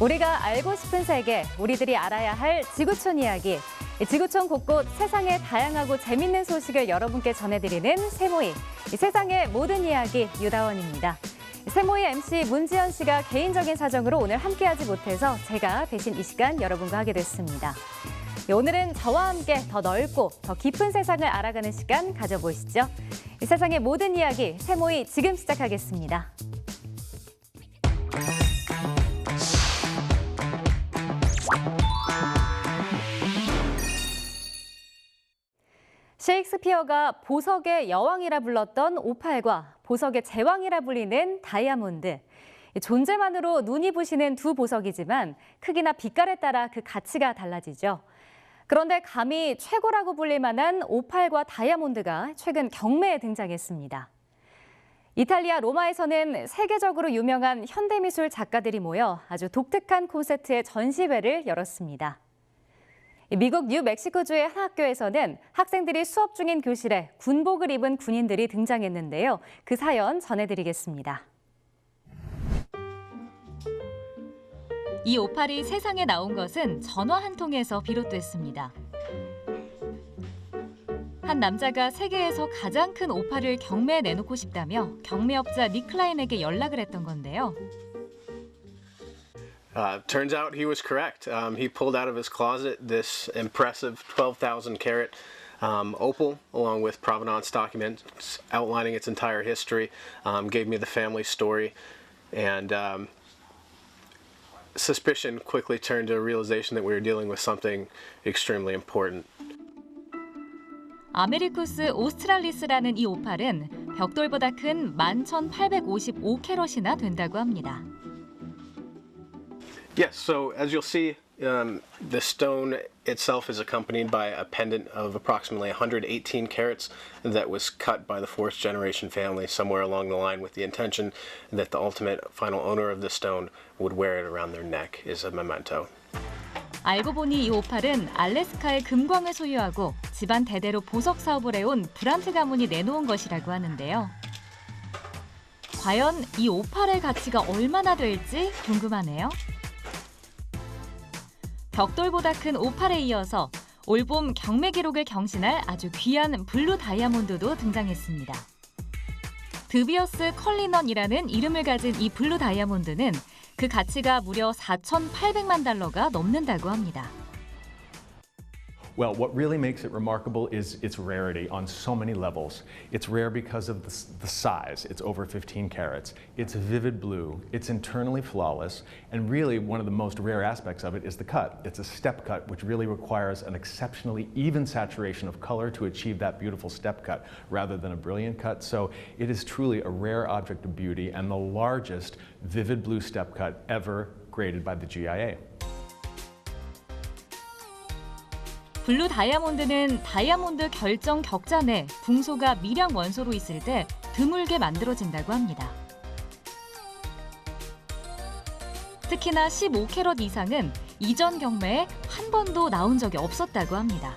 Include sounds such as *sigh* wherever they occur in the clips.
우리가 알고 싶은 세계, 우리들이 알아야 할 지구촌 이야기. 지구촌 곳곳 세상의 다양하고 재밌는 소식을 여러분께 전해드리는 세모이. 세상의 모든 이야기 유다원입니다. 세모이 MC 문지연 씨가 개인적인 사정으로 오늘 함께하지 못해서 제가 대신 이 시간 여러분과 하게 됐습니다. 네, 오늘은 저와 함께 더 넓고 더 깊은 세상을 알아가는 시간 가져보시죠. 이 세상의 모든 이야기 세모이 지금 시작하겠습니다. 셰익스피어가 보석의 여왕이라 불렀던 오팔과 보석의 제왕이라 불리는 다이아몬드. 존재만으로 눈이 부시는 두 보석이지만 크기나 빛깔에 따라 그 가치가 달라지죠. 그런데 감히 최고라고 불릴 만한 오팔과 다이아몬드가 최근 경매에 등장했습니다. 이탈리아 로마에서는 세계적으로 유명한 현대미술 작가들이 모여 아주 독특한 콘셉트의 전시회를 열었습니다. 미국 뉴멕시코주의 한 학교에서는 학생들이 수업 중인 교실에 군복을 입은 군인들이 등장했는데요. 그 사연 전해드리겠습니다. 이 오팔이 세상에 나온 것은 전화 한 통에서 비롯됐습니다. 한 남자가 세계에서 가장 큰 오팔을 경매에 내놓고 싶다며 경매업자 니클라인에게 연락을 했던 건데요. Uh, turns out he was correct. Um, he pulled out of his closet this impressive 12,000 carat um, opal, along with provenance documents outlining its entire history. Um, gave me the family story, and um, suspicion quickly turned to a realization that we were dealing with something extremely important. 아메리쿠스 오스트랄리스라는 이 오팔은 벽돌보다 큰 11,855캐럿이나 된다고 합니다. Yes, so as you'll see, um, the stone itself is accompanied by a pendant of approximately 118 carats that was cut by the fourth generation family somewhere along the line with the intention that the ultimate final owner of the stone would wear it around their neck as a memento. 알고 보니 이 오팔은 알래스카의 금광을 소유하고 집안 대대로 보석 사업을 해온 브란트 가문이 내놓은 것이라고 하는데요. 과연 이 오팔의 가치가 얼마나 될지 궁금하네요. 벽돌보다 큰 오팔에 이어서 올봄 경매 기록을 경신할 아주 귀한 블루 다이아몬드도 등장했습니다. 드비어스 컬리넌이라는 이름을 가진 이 블루 다이아몬드는 그 가치가 무려 4,800만 달러가 넘는다고 합니다. Well, what really makes it remarkable is its rarity on so many levels. It's rare because of the, the, size, it's over 15 carats. It's vivid blue, it's internally flawless, and really one of the most rare aspects of it is the cut. It's a step cut, which really requires an exceptionally even saturation of color to achieve that beautiful step cut rather than a brilliant cut. So it is truly a rare object of beauty and the largest vivid blue step cut ever graded by the GIA. 블루 다이아몬드는 다이아몬드 결정 격자 내 붕소가 미량 원소로 있을 때 드물게 만들어진다고 합니다. 특히나 15캐럿 이상은 이전 경매에 한 번도 나온 적이 없었다고 합니다.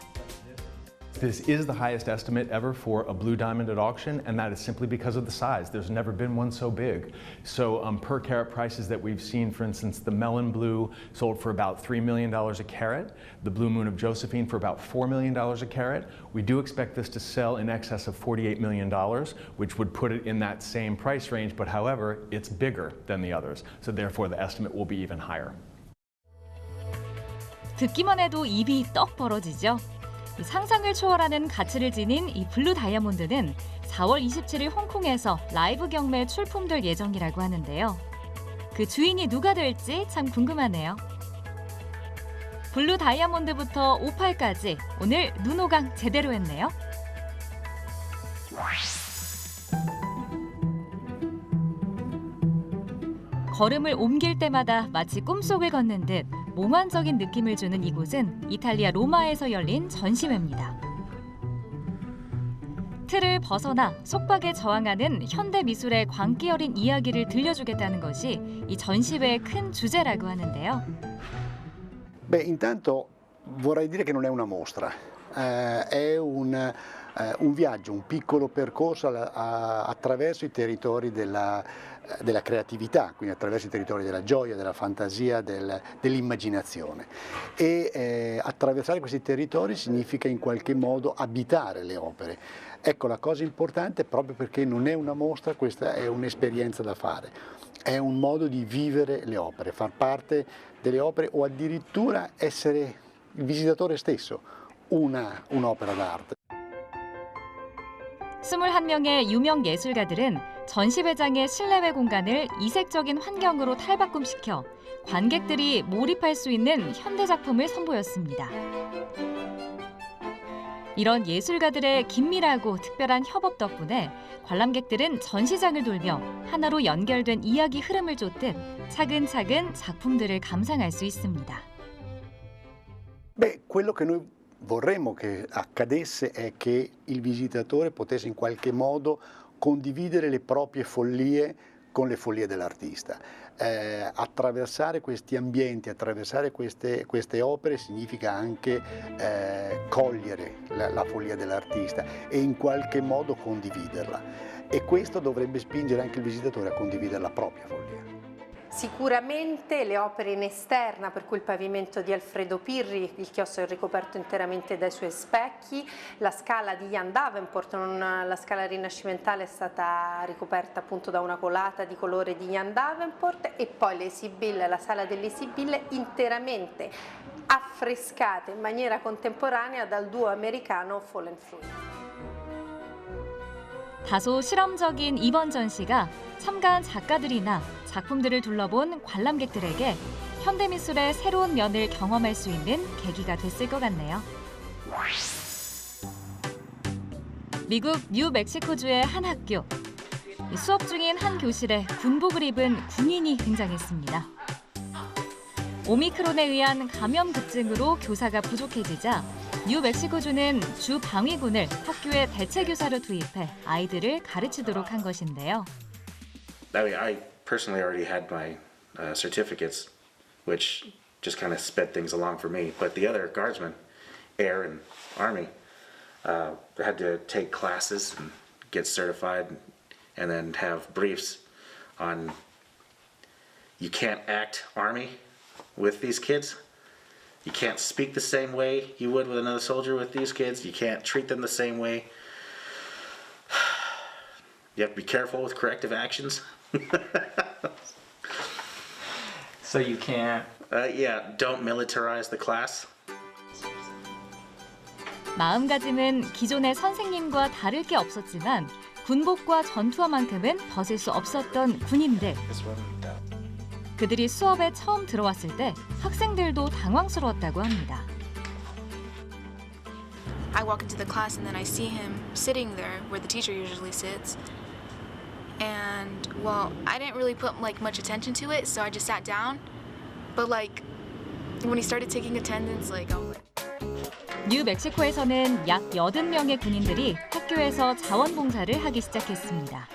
This is the highest estimate ever for a blue diamond at auction, and that is simply because of the size. There's never been one so big. So, um, per carat prices that we've seen, for instance, the melon blue sold for about $3 million a carat, the blue moon of Josephine for about $4 million a carat. We do expect this to sell in excess of $48 million, which would put it in that same price range, but however, it's bigger than the others. So, therefore, the estimate will be even higher. 듣기만 해도 입이 떡 벌어지죠. 상상을 초월하는 가치를 지닌 이 블루 다이아몬드는 4월 27일 홍콩에서 라이브 경매 출품될 예정이라고 하는데요. 그 주인이 누가 될지 참 궁금하네요. 블루 다이아몬드부터 오팔까지 오늘 눈호강 제대로 했네요. 걸음을 옮길 때마다 마치 꿈속을 걷는 듯 몽환적인 느낌을 주는 이곳은 이탈리아 로마에서 열린 전시회입니다. 틀을 벗어나 속박에 저항하는 현대 미술의 광기 어린 이야기를 들려주겠다는 것이 이 전시회의 큰 주제라고 하는데요. Beh, intanto vorrei dire che non è una mostra, eh, è un, eh, un viaggio, un piccolo percorso alla- a- attraverso i territori della, eh, della creatività, quindi attraverso i territori della gioia, della fantasia, del- dell'immaginazione. E eh, attraversare questi territori significa in qualche modo abitare le opere. Ecco, la cosa importante proprio perché non è una mostra, questa è un'esperienza da fare, è un modo di vivere le opere, far parte delle opere o addirittura essere il visitatore stesso, un'opera d'arte. 21명의 유명 예술가들은 전시회장의 실내외 공간을 이색적인 환경으로 탈바꿈시켜 관객들이 몰입할 수 있는 현대 작품을 선보였습니다. 이런 예술가들의 긴밀하고 특별한 협업 덕분에 관람객들은 전시장을 돌며 하나로 연결된 이야기 흐름을 쫓듯 차근차근 작품들을 감상할 수 있습니다. Noi vorremmo che accadesse è che il visitatore potesse in qualche modo condividere le proprie follie con le follie dell'artista. Eh, attraversare questi ambienti, attraversare queste, queste opere significa anche eh, cogliere la, la follia dell'artista e in qualche modo condividerla. E questo dovrebbe spingere anche il visitatore a condividere la propria follia. Sicuramente le opere in esterna, per cui il pavimento di Alfredo Pirri, il chiostro è ricoperto interamente dai suoi specchi, la scala di Jan Davenport, non- la scala rinascimentale è stata ricoperta appunto da una colata di colore di Jan Davenport e poi le esibille, la sala delle esibille interamente affrescate in maniera contemporanea dal duo americano Fallen Fruit. 다소 실험적인 이번 전시가 참가한 작가들이나 작품들을 둘러본 관람객들에게 현대미술의 새로운 면을 경험할 수 있는 계기가 됐을 것 같네요. 미국 뉴멕시코주의 한 학교. 수업 중인 한 교실에 군복을 입은 군인이 등장했습니다. 오미크론에 의한 감염 급증으로 교사가 부족해지자 뉴멕시코주는 주 방위군을 학교의 대체 교사로 투입해 아이들을 가르치도록 한 것인데요. I mean, I personally already had my uh, certificates, which just kind of sped things along for me. But the other guardsmen, Air and Army, uh, had to take classes and get certified, and then have briefs on. You can't act Army with these kids. You can't speak the same way you would with another soldier with these kids. You can't treat them the same way. You have to be careful with corrective actions. *laughs* So you can't. Uh, yeah, don't militarize the class. 마음가짐은 기존의 선생님과 다를 게 없었지만 군복과 전투화만큼은 벗을 수 없었던 군인들. 그들이 수업에 처음 들어왔을 때 학생들도 당황스러웠다고 합니다. I walk into the class and then I see him sitting there where the teacher usually sits. And well, I didn't really put like much attention to it, so I just sat down. But like when he started taking attendance, like I was like 뉴멕시코에서는 약 80명의 군인들이 학교에서 자원봉사를 하기 시작했습니다.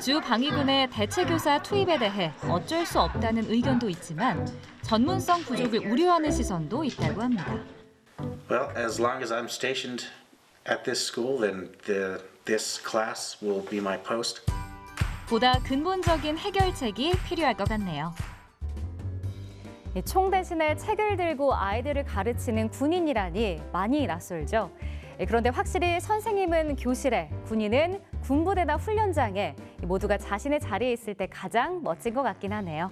주 방위군의 대체 교사 투입에 대해 어쩔 수 없다는 의견도 있지만 전문성 부족을 우려하는 시선도 있다고 합니다. Well, as long as I'm stationed at this school, then the this class will be my post. 보다 근본적인 해결책이 필요할 것 같네요. 이총 대신에 책을 들고 아이들을 가르치는 군인이라니 많이 낯설죠. 예, 그런데 확실히 선생님은 교실에, 군인은 군부대나 훈련장에 모두가 자신의 자리에 있을 때 가장 멋진 것 같긴 하네요.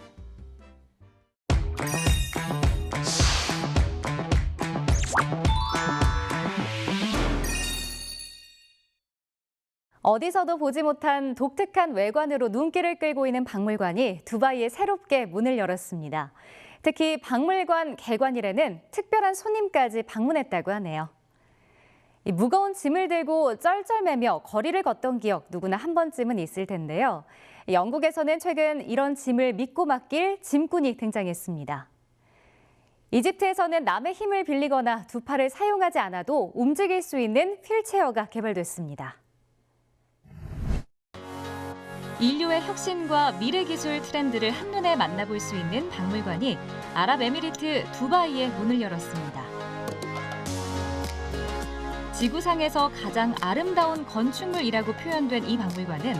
어디서도 보지 못한 독특한 외관으로 눈길을 끌고 있는 박물관이 두바이에 새롭게 문을 열었습니다. 특히 박물관 개관일에는 특별한 손님까지 방문했다고 하네요. 이 무거운 짐을 들고 쩔쩔매며 거리를 걷던 기억 누구나 한 번쯤은 있을 텐데요. 영국에서는 최근 이런 짐을 믿고 맡길 짐꾼이 등장했습니다. 이집트에서는 남의 힘을 빌리거나 두 팔을 사용하지 않아도 움직일 수 있는 휠체어가 개발됐습니다. 인류의 혁신과 미래 기술 트렌드를 한눈에 만나볼 수 있는 박물관이 아랍에미리트 두바이에 문을 열었습니다. 지구상에서 가장 아름다운 건축물이라고 표현된 이 박물관은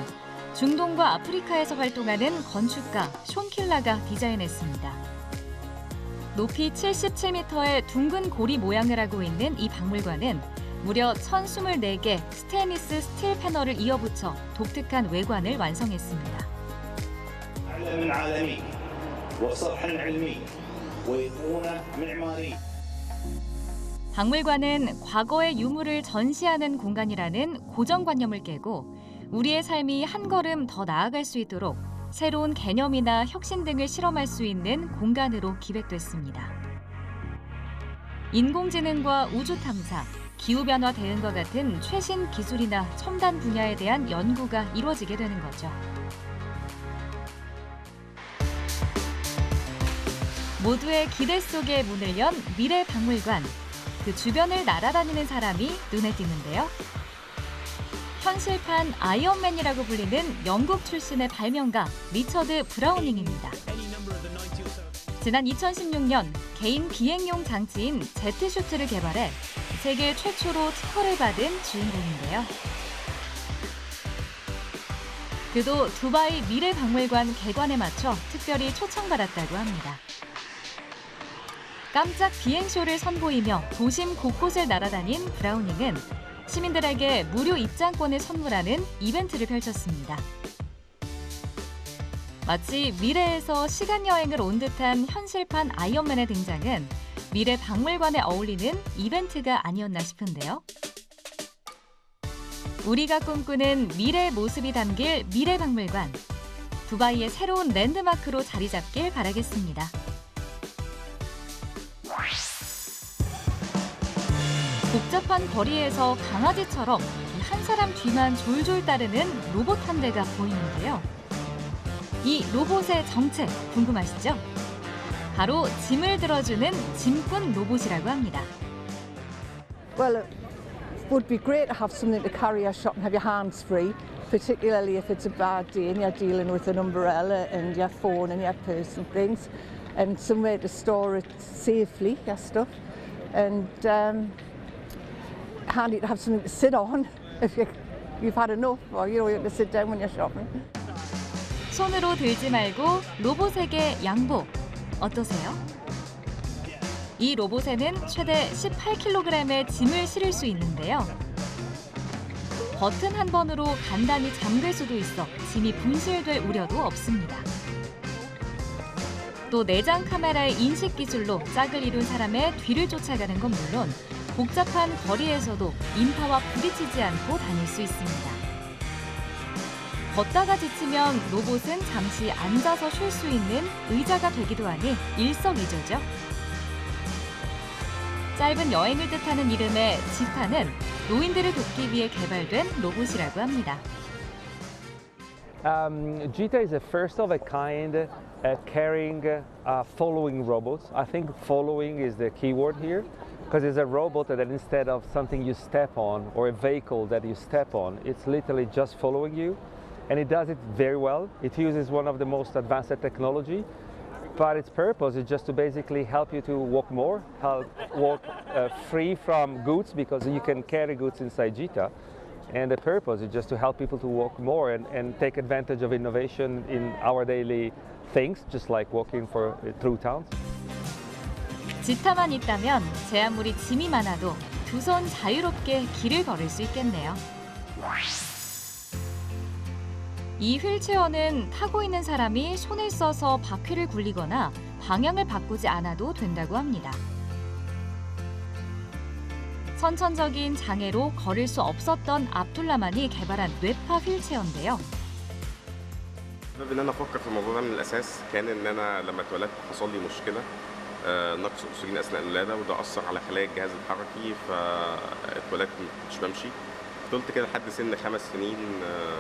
중동과 아프리카에서 활동하는 건축가 숀 킬라가 디자인했습니다. 높이 77m의 둥근 고리 모양을 하고 있는 이 박물관은 무려 1024개 스테인리스 스틸 패널을 이어붙여 독특한 외관을 완성했습니다. علم عالمي وصرح علمي وأيقونة معمارية 박물관은 과거의 유물을 전시하는 공간이라는 고정관념을 깨고 우리의 삶이 한 걸음 더 나아갈 수 있도록 새로운 개념이나 혁신 등을 실험할 수 있는 공간으로 기획됐습니다. 인공지능과 우주 탐사, 기후변화 대응과 같은 최신 기술이나 첨단 분야에 대한 연구가 이루어지게 되는 거죠. 모두의 기대 속에 문을 연 미래 박물관. 그 주변을 날아다니는 사람이 눈에 띄는데요. 현실판 아이언맨이라고 불리는 영국 출신의 발명가 리처드 브라우닝입니다. 지난 2016년 개인 비행용 장치인 제트슈트를 개발해 세계 최초로 특허를 받은 주인공인데요. 그도 두바이 미래박물관 개관에 맞춰 특별히 초청받았다고 합니다. 깜짝 비행쇼를 선보이며 도심 곳곳을 날아다닌 브라우닝은 시민들에게 무료 입장권을 선물하는 이벤트를 펼쳤습니다. 마치 미래에서 시간 여행을 온 듯한 현실판 아이언맨의 등장은 미래 박물관에 어울리는 이벤트가 아니었나 싶은데요. 우리가 꿈꾸는 미래의 모습이 담길 미래 박물관. 두바이의 새로운 랜드마크로 자리 잡길 바라겠습니다. 복잡한 거리에서 강아지처럼 한 사람 뒤만 졸졸 따르는 로봇 한 대가 보이는데요. 이 로봇의 정체 궁금하시죠? 바로 짐을 들어주는 짐꾼 로봇이라고 합니다. Well, it would be great to have something to carry your shop and have your hands free, particularly if it's a bad day and you're dealing with an umbrella and your phone and your purse and things, and somewhere to store it safely, your stuff. And um, handy to have something to sit on if you, you've had enough or you you have to sit down when you're shopping. 손으로 들지 말고 로봇에게 양보. 어떠세요? 이 로봇에는 최대 18kg의 짐을 실을 수 있는데요. 버튼 한 번으로 간단히 잠글 수도 있어 짐이 분실될 우려도 없습니다. 또 내장 카메라의 인식 기술로 짝을 이룬 사람의 뒤를 쫓아가는 건 물론 복잡한 거리에서도 인파와 부딪히지 않고 다닐 수 있습니다. 걷다가 지치면 로봇은 잠시 앉아서 쉴 수 있는 의자가 되기도 하니 일석이조죠. 짧은 여행을 뜻하는 이름의 지타는 노인들을 돕기 위해 개발된 로봇이라고 합니다. Um, Jita is a first of a kind uh, carrying uh, following robots. I think following is the key word here because it's a robot that instead of something you step on or a vehicle that you step on, it's literally just following you. And it does it very well. It uses one of the most advanced technology, but its purpose is just to basically help you to walk more, help walk uh, free from goods because you can carry goods inside Jita. And the purpose is just to help people to walk more and, and take advantage of innovation in our daily things, just like walking for, through towns. 지타만 있다면 제 아무리 짐이 많아도 두 손 자유롭게 길을 걸을 수 있겠네요. 이 휠체어는 타고 있는 사람이 손을 써서 바퀴를 굴리거나 방향을 바꾸지 않아도 된다고 합니다. 선천적인 장애로 걸을 수 없었던 압둘라만이 개발한 뇌파 휠체어인데요. سبب ان انا افكر في الموضوع ده من الاساس كان ان انا لما اتولدت حصل لي مشكله آه، نقص أكسجين أثناء الولادة وده أثر على خلايا الجهاز الحركي فاتولدت ما كنتش بمشي. فضلت كده لحد سن خمس سنين آه،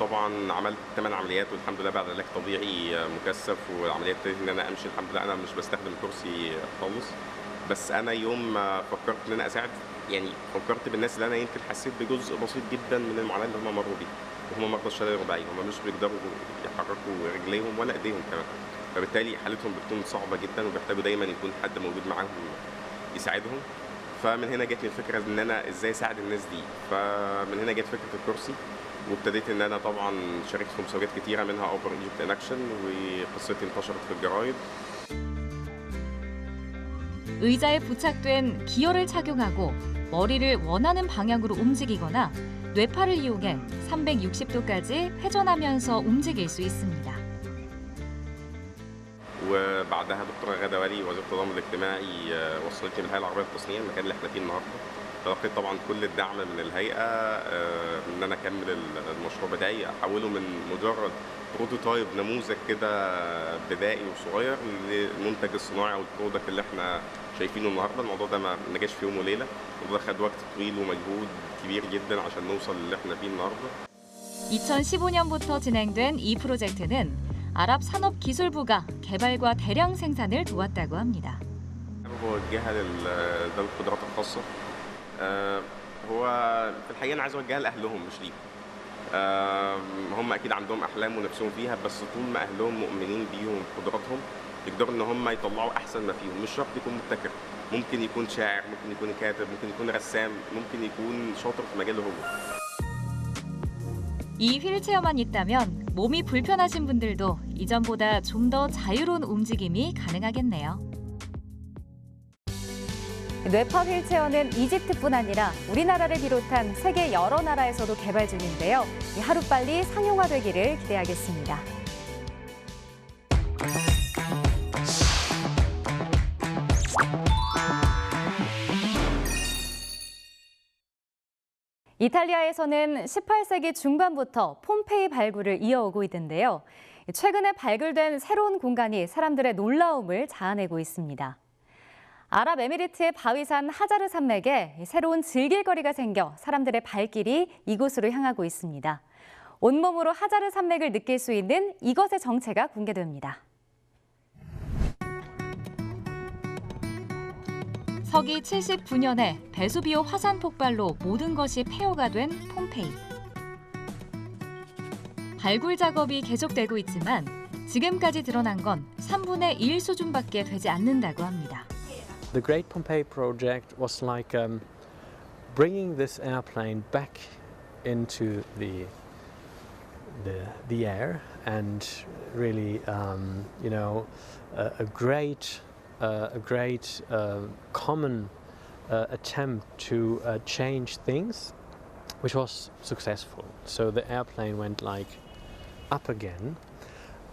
طبعا عملت ثمان عمليات والحمد لله بعد علاج طبيعي آه، مكثف والعمليات ابتدت إن أنا أمشي. الحمد لله أنا مش بستخدم كرسي خالص. بس أنا يوم ما فكرت إن أنا أساعد يعني فكرت بالناس اللي أنا يمكن حسيت بجزء بسيط جدا من المعاناة اللي هم مروا بيها. وهم مرضى الشلل الرباعي هم مش بيقدروا يحركوا رجليهم ولا إيديهم كمان. فبالتالي حالتهم بتكون صعبه جدا وبيحتاجوا دايما يكون حد موجود معاهم يساعدهم فمن هنا جت لي الفكره ان انا ازاي اساعد الناس دي فمن هنا جت فكره الكرسي وابتديت ان انا طبعا شاركت في مسابقات كتيره منها اوبر ايجيبت ان اكشن وقصتي انتشرت في الجرايد 의자에 부착된 기어를 착용하고 머리를 원하는 방향으로 움직이거나 뇌파를 이용해 360도까지 회전하면서 움직일 수 있습니다. وبعدها دكتوره غاده ولي وزيره التضامن الاجتماعي آه، وصلتني من الهيئه العربيه للتصنيع المكان اللي احنا فيه النهارده تلقيت طبعا كل الدعم من الهيئه آه، ان انا اكمل ال- المشروع بتاعي احوله من مجرد بروتوتايب نموذج كده بدائي وصغير للمنتج الصناعي او البرودكت اللي احنا شايفينه النهارده الموضوع ده ما ما جاش في يوم وليله الموضوع ده خد وقت طويل ومجهود كبير جدا عشان نوصل للي احنا فيه النهارده 2015년부터 진행된 이 프로젝트는 아랍 산업기술부가 개발과 대량 생산을 도왔다고 합니다. حابب اوجهها لذوي القدرات الخاصه آه، هو في الحقيقه انا عايز اوجهها لاهلهم مش ليهم آه، هم اكيد عندهم احلام ونفسهم فيها بس طول ما اهلهم مؤمنين بيهم وقدراتهم يقدروا ان هم يطلعوا احسن ما فيهم مش شرط يكون مبتكر ممكن يكون شاعر ممكن يكون كاتب ممكن يكون رسام ممكن يكون شاطر في مجاله هو 이 휠체어만 있다면 몸이 불편하신 분들도 이전보다 좀 더 자유로운 움직임이 가능하겠네요. 뇌파 휠체어는 이집트뿐 아니라 우리나라를 비롯한 세계 여러 나라에서도 개발 중인데요. 하루빨리 상용화되기를 기대하겠습니다. 이탈리아에서는 18세기 중반부터 폼페이 발굴을 이어오고 있는데요. 최근에 발굴된 새로운 공간이 사람들의 놀라움을 자아내고 있습니다. 아랍에미리트의 바위산 하자르 산맥에 새로운 즐길거리가 생겨 사람들의 발길이 이곳으로 향하고 있습니다. 온몸으로 하자르 산맥을 느낄 수 있는 이것의 정체가 공개됩니다. 서기 79년에 베수비오 화산 폭발로 모든 것이 폐허가 된 폼페이. 발굴 작업이 계속되고 있지만 지금까지 드러난 건 3분의 1 수준밖에 되지 않는다고 합니다. The Great Pompeii project was like um, bringing this airplane back into the the, the air and really, um, you know, a, a great uh, a great uh, common uh, attempt to uh, change things, which was successful. So the airplane went like up again,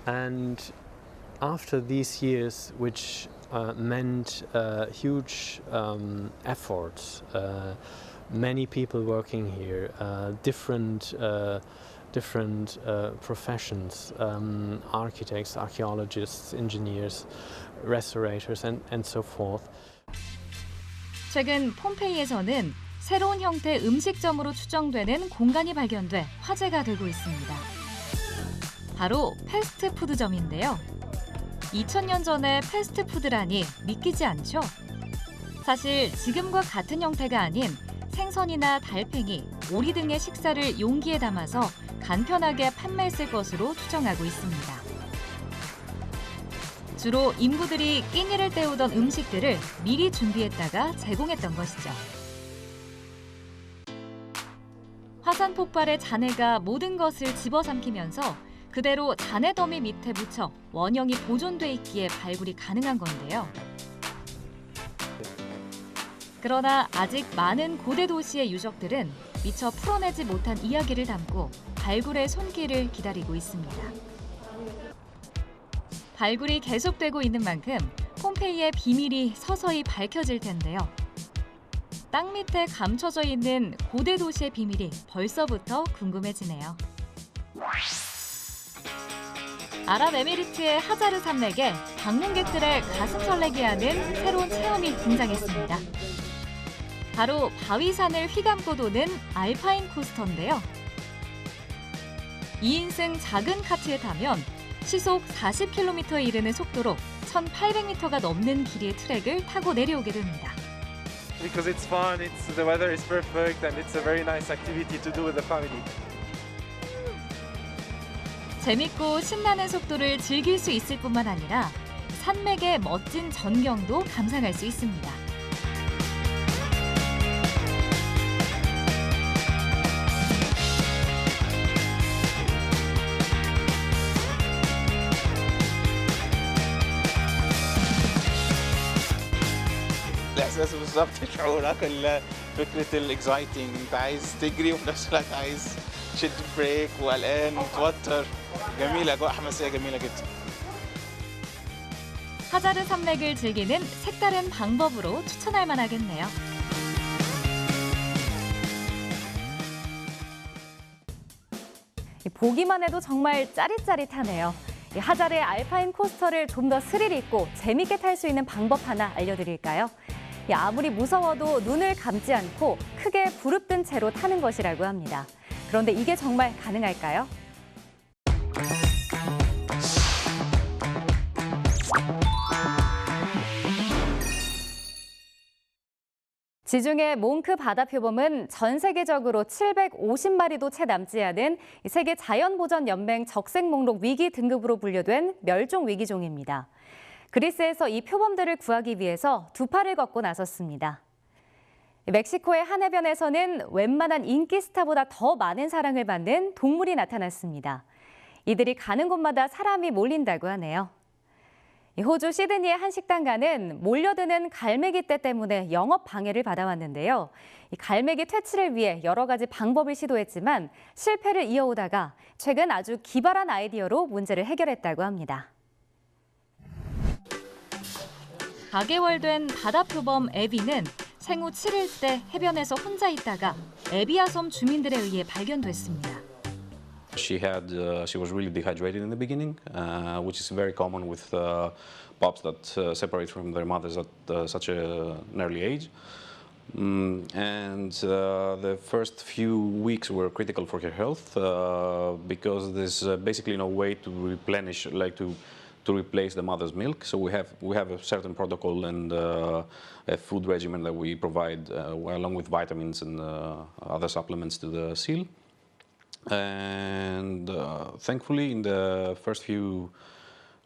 and after these years, which uh, meant uh, huge um, efforts, uh, many people working here, uh, different uh, different uh, professions, um, architects, archaeologists, engineers, restorators, and, and so forth. 최근 폼페이에서는 새로운 형태 음식점으로 추정되는 공간이 발견돼 화제가 되고 있습니다. 바로 패스트푸드점인데요. 2000년 전에 패스트푸드라니 믿기지 않죠? 사실 지금과 같은 형태가 아닌 생선이나 달팽이, 오리 등의 식사를 용기에 담아서 간편하게 판매했을 것으로 추정하고 있습니다. 주로 인부들이 끼니를 때우던 음식들을 미리 준비했다가 제공했던 것이죠. 화산 폭발의 잔해가 모든 것을 집어삼키면서 그대로 잔해 더미 밑에 묻혀 원형이 보존돼 있기에 발굴이 가능한 건데요. 그러나 아직 많은 고대 도시의 유적들은 미처 풀어내지 못한 이야기를 담고 발굴의 손길을 기다리고 있습니다. 발굴이 계속되고 있는 만큼 폼페이의 비밀이 서서히 밝혀질 텐데요. 땅 밑에 감춰져 있는 고대 도시의 비밀이 벌써부터 궁금해지네요. 아랍에미리트의 하자르 산맥에 방문객들의 가슴 설레게 하는 새로운 체험이 등장했습니다. 바로 바위산을 휘감고 도는 알파인 코스터인데요. 2인승 작은 카트에 타면 시속 40km에 이르는 속도로 1,800m가 넘는 길이의 트랙을 타고 내려오게 됩니다. because it's fun, it's the weather is perfect, and it's a very nice activity to do with the family. 재밌고 신나는 속도를 즐길 수 있을 뿐만 아니라 산맥의 멋진 전경도 감상할 수 있습니다. الاحساس بالظبط شعورك ال- فكره الاكزايتنج انت عايز تجري وفي نفس الوقت عايز تشد بريك وقلقان ومتوتر جميله اجواء حماسيه جميله جدا 하자르 산맥을 즐기는 색다른 방법으로 추천할 만하겠네요. 보기만 해도 정말 짜릿짜릿하네요. 이 하자르의 알파인 코스터를 좀 더 스릴 있고 재밌게 탈 수 있는 방법 하나 알려드릴까요? 이 아무리 무서워도 눈을 감지 않고 크게 부릅뜬 채로 타는 것이라고 합니다. 그런데 이게 정말 가능할까요? 지중해 몽크 바다 표범은 전 세계적으로 750마리도 채 남지 않은 세계 자연보전 연맹 적색 목록 위기 등급으로 분류된 멸종 위기종입니다. 그리스에서 이 표범들을 구하기 위해서 두 팔을 걷고 나섰습니다. 멕시코의 한 해변에서는 웬만한 인기 스타보다 더 많은 사랑을 받는 동물이 나타났습니다. 이들이 가는 곳마다 사람이 몰린다고 하네요. 이 호주 시드니의 한 식당가는 몰려드는 갈매기 떼 때문에 영업 방해를 받아왔는데요. 이 갈매기 퇴치를 위해 여러 가지 방법을 시도했지만 실패를 이어오다가 최근 아주 기발한 아이디어로 문제를 해결했다고 합니다. 4개월 된 바다 표범 에비는 생후 7일 때 해변에서 혼자 있다가 에비아 섬 주민들에 의해 발견됐습니다. She had, uh, she was really dehydrated in the beginning, uh, which is very common with uh, pups that uh, separate from their mothers at uh, such a, an early age. Mm, and uh, the first few weeks were critical for her health uh, because there's uh, basically no way to replenish, like to to replace the mother's milk. So we have we have a certain protocol and uh, a food regimen that we provide uh, along with vitamins and uh, other supplements to the seal. And uh, thankfully, in the first few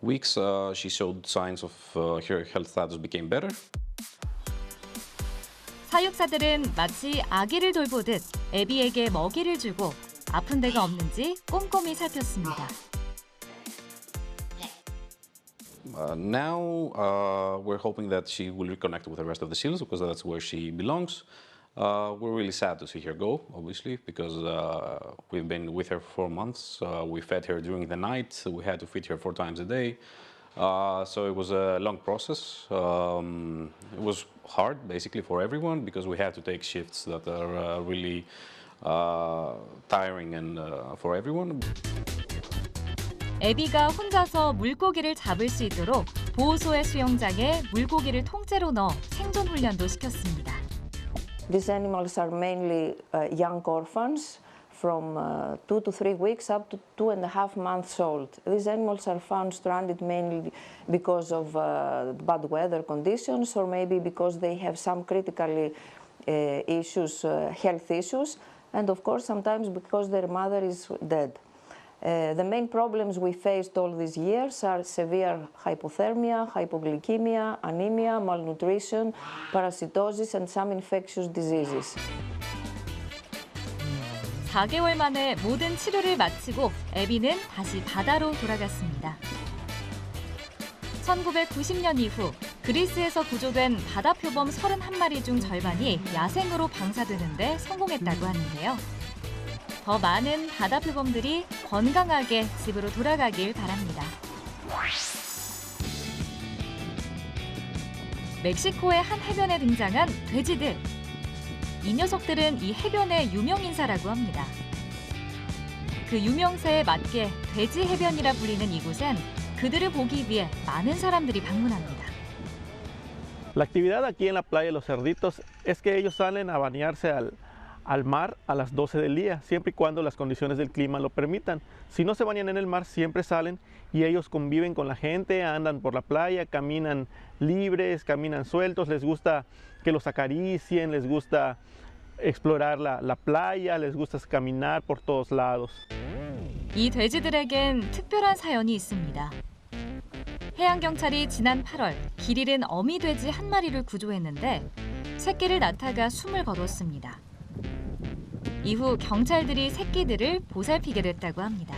weeks, uh, she showed signs of uh, her health status became better. 사육사들은 마치 아기를 돌보듯 에비에게 먹이를 주고 아픈 데가 없는지 꼼꼼히 살폈습니다. Uh, now uh, we're hoping that she will reconnect with the rest of the seals because that's where she belongs. Uh, we're really sad to see her go, obviously, because uh, we've been with her for four months. Uh, we fed her during the night. We had to feed her four times a day. Uh, so it was a long process. Um, it was hard, basically, for everyone because we had to take shifts that are really tiring and for everyone. 에비가 혼자서 물고기를 잡을 수 있도록 보호소의 수영장에 물고기를 통째로 넣어 생존 훈련도 시켰습니다. These animals are mainly uh, young orphans from uh, two to three weeks up to two and a half months old. These animals are found stranded mainly because of uh, bad weather conditions or maybe because they have some critically uh, issues, uh, health issues, and of course sometimes because their mother is dead. Uh, the main problems we faced all these years are severe hypothermia, hypoglycemia, anemia, malnutrition, parasitosis, and some infectious diseases. 4개월 만에 모든 치료를 마치고 에비는 다시 바다로 돌아갔습니다. 1990년 이후 그리스에서 구조된 바다 표범 31마리 중 절반이 야생으로 방사되는데 성공했다고 하는데요. 더 많은 바다 표범들이 건강하게 집으로 돌아가길 바랍니다. 멕시코의 한 해변에 등장한 돼지들. 이 녀석들은 이 해변의 유명 인사라고 합니다. 그 유명세에 맞게 돼지 해변이라 불리는 이곳엔 그들을 보기 위해 많은 사람들이 방문합니다. La actividad aquí en la playa de los cerditos es que ellos salen a bañarse al, al mar a las 12 del día, siempre y cuando las condiciones del clima lo permitan. Si no se bañan en el mar, siempre salen y ellos conviven con la gente, andan por la playa, caminan libres, caminan sueltos, les gusta que los acaricien, les gusta explorar la, la playa, les gusta caminar por todos lados. 이 돼지들에겐 특별한 사연이 있습니다. 해양경찰이 지난 8월 길 잃은 어미 돼지 한 마리를 구조했는데 새끼를 낳다가 숨을 거뒀습니다. 이후 경찰들이 새끼들을 보살피게 됐다고 합니다.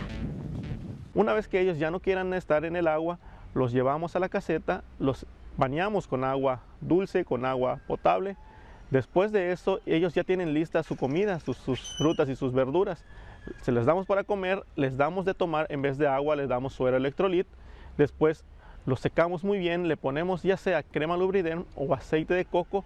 Una vez que ellos ya no quieran estar en el agua, los llevamos a la caseta, los bañamos con agua dulce, con agua potable. Después de eso, ellos ya tienen lista su comida, sus, sus frutas y sus verduras. Se les damos para comer, les damos de tomar, en vez de agua les damos suero electrolit. Después los secamos muy bien, le ponemos ya sea crema lubriden o aceite de coco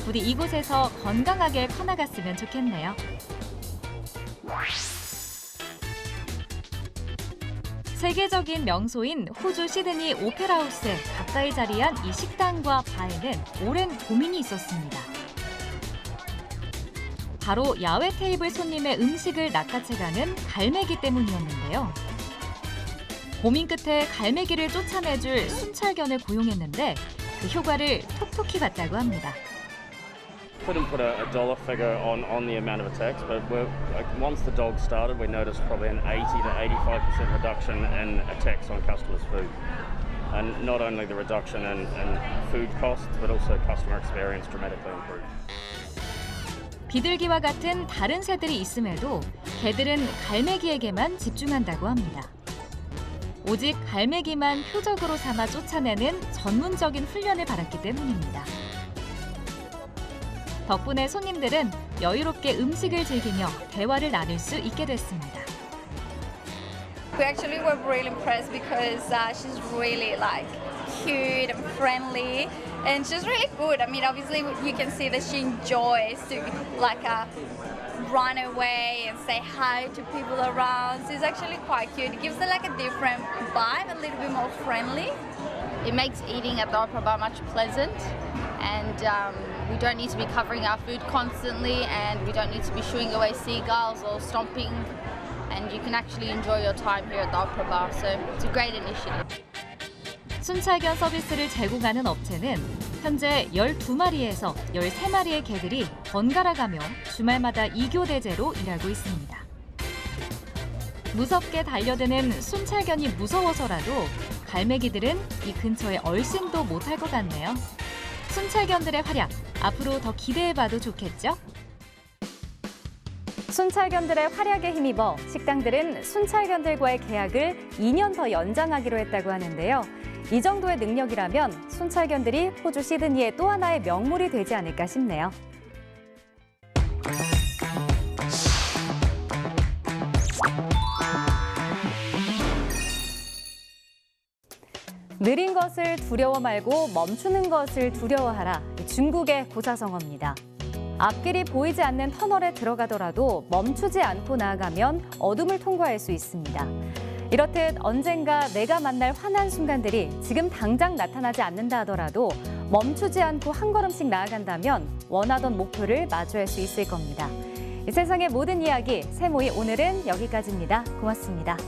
부디 이곳에서 건강하게 커나갔으면 좋겠네요. 세계적인 명소인 호주 시드니 오페라하우스에 가까이 자리한 이 식당과 바에는 오랜 고민이 있었습니다. 바로 야외 테이블 손님의 음식을 낚아채가는 갈매기 때문이었는데요. 고민 끝에 갈매기를 쫓아내줄 순찰견을 고용했는데 그 효과를 톡톡히 봤다고 합니다. Couldn't put a, a dollar figure on, on the amount of attacks, but like, once the dog started, we noticed probably an 80 to 85 percent reduction in attacks on customers' food. And not only the reduction in, in food costs, but also customer experience dramatically improved. 비둘기와 같은 다른 새들이 있음에도 개들은 갈매기에게만 집중한다고 합니다. 오직 갈매기만 표적으로 삼아 쫓아내는 전문적인 훈련을 받았기 때문입니다. 덕분에 손님들은 여유롭게 음식을 즐기며 대화를 나눌 수 있게 됐습니다. We actually were really impressed because uh, she's really like cute and friendly and she's really good. I mean, obviously you can see that she enjoys to like uh, run away and say hi to people around. She's actually quite cute. It gives her like a different vibe, a little bit more friendly. It makes eating at the opera bar much pleasant and um, we don't need to be covering our food constantly and we don't need to be shooing away seagulls or stomping and you can actually enjoy your time here at the opera bar so it's a great initiative. 순찰견 서비스를 제공하는 업체는 현재 12마리에서 13마리의 개들이 번갈아 가며 주말마다 2교 대제로 일하고 있습니다. 무섭게 달려드는 순찰견이 무서워서라도 갈매기들은 이 근처에 얼씬도 못할 것 같네요. 순찰견들의 활약, 앞으로 더 기대해봐도 좋겠죠? 순찰견들의 활약에 힘입어 식당들은 순찰견들과의 계약을 2년 더 연장하기로 했다고 하는데요. 이 정도의 능력이라면 순찰견들이 호주 시드니의 또 하나의 명물이 되지 않을까 싶네요. 느린 것을 두려워 말고 멈추는 것을 두려워하라. 중국의 고사성어입니다. 앞길이 보이지 않는 터널에 들어가더라도 멈추지 않고 나아가면 어둠을 통과할 수 있습니다. 이렇듯 언젠가 내가 만날 환한 순간들이 지금 당장 나타나지 않는다 하더라도 멈추지 않고 한 걸음씩 나아간다면 원하던 목표를 마주할 수 있을 겁니다. 이 세상의 모든 이야기, 세모이 오늘은 여기까지입니다. 고맙습니다.